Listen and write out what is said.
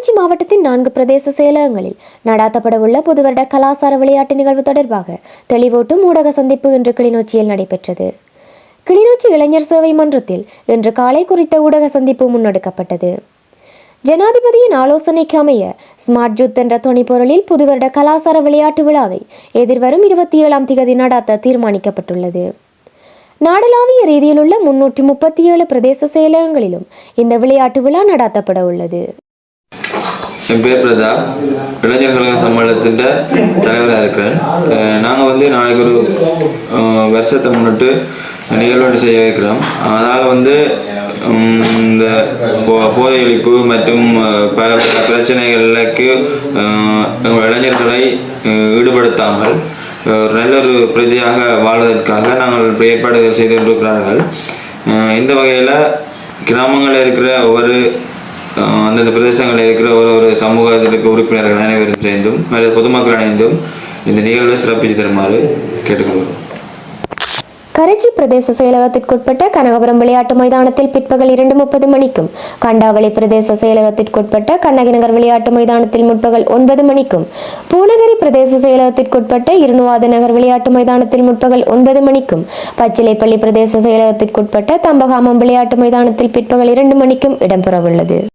கிளிநொச்சி மாவட்டத்தின் நான்கு பிரதேச செயலகங்களில் நடாத்தப்படவுள்ள புதுவருட கலாசார விளையாட்டு நிகழ்வு தொடர்பாக தெளிவூட்டும் ஊடக சந்திப்பு இன்று கிளிநொச்சியில் நடைபெற்றது. கிளிநொச்சி இளைஞர் சேவை மன்றத்தில் இன்று காலை குறித்த ஊடக சந்திப்பு முன்னெடுக்கப்பட்டது. ஜனாதிபதியின் ஆலோசனைக்கு அமைய ஸ்மார்ட் ஜூத் என்ற துணைப்பொருளில் புதுவருட கலாசார விளையாட்டு விழாவை எதிர்வரும் இருபத்தி ஏழாம் திகதி நடாத்த தீர்மானிக்கப்பட்டுள்ளது. நாடளாவிய ரீதியிலுள்ள முன்னூற்றி முப்பத்தி ஏழு பிரதேச செயலகங்களிலும் இந்த விளையாட்டு விழா நடாத்தப்பட உள்ளது என் பேர் பிரதாப் இளைஞர் கழக சம்மேளனத்தின் தலைவராக இருக்கிறேன். நாங்கள் வந்து நாளைக்கு ஒரு வருஷத்தை முன்னிட்டு நிகழ்வு செய்ய வைக்கிறோம் அதனால் வந்து இந்த போதை ஒழிப்பு மற்றும் பல பல பிரச்சனைகளுக்கு இளைஞர்களை ஈடுபடுத்தாமல் ஒரு நல்ல ஒரு பிரதியாக வாழ்வதற்காக நாங்கள் ஏற்பாடுகள் செய்து கொண்டிருக்கிறார்கள். இந்த வகையில் கிராமங்களில் இருக்கிற ஒவ்வொரு அந்தந்த பிரதேசங்களில் இருக்கிற ஒரு ஒரு சமூகத்தில் இருக்க உறுப்பினர்கள் அனைவரும் சேர்ந்தும் அல்லது பொதுமக்கள் அனைந்தும் இந்த நிகழ்வை சிறப்பித்து தருமாறு கேட்டுக்கொள்கிறோம். கரைச்சி பிரதேச செயலகத்திற்குட்பட்ட கனகபுரம் விளையாட்டு மைதானத்தில் பிற்பகல் இரண்டு முப்பது மணிக்கும் கண்டாவளி பிரதேச செயலகத்திற்குட்பட்ட கண்ணகி நகர் விளையாட்டு மைதானத்தில் முற்பகல் ஒன்பது மணிக்கும் பூநகரி பிரதேச செயலகத்திற்குட்பட்ட இருணுவாத நகர் விளையாட்டு மைதானத்தில் முற்பகல் ஒன்பது மணிக்கும் பச்சிலைப்பள்ளி பிரதேச செயலகத்திற்குட்பட்ட தம்பகாமம் விளையாட்டு மைதானத்தில் பிற்பகல் இரண்டு மணிக்கும் இடம்பெறவுள்ளது.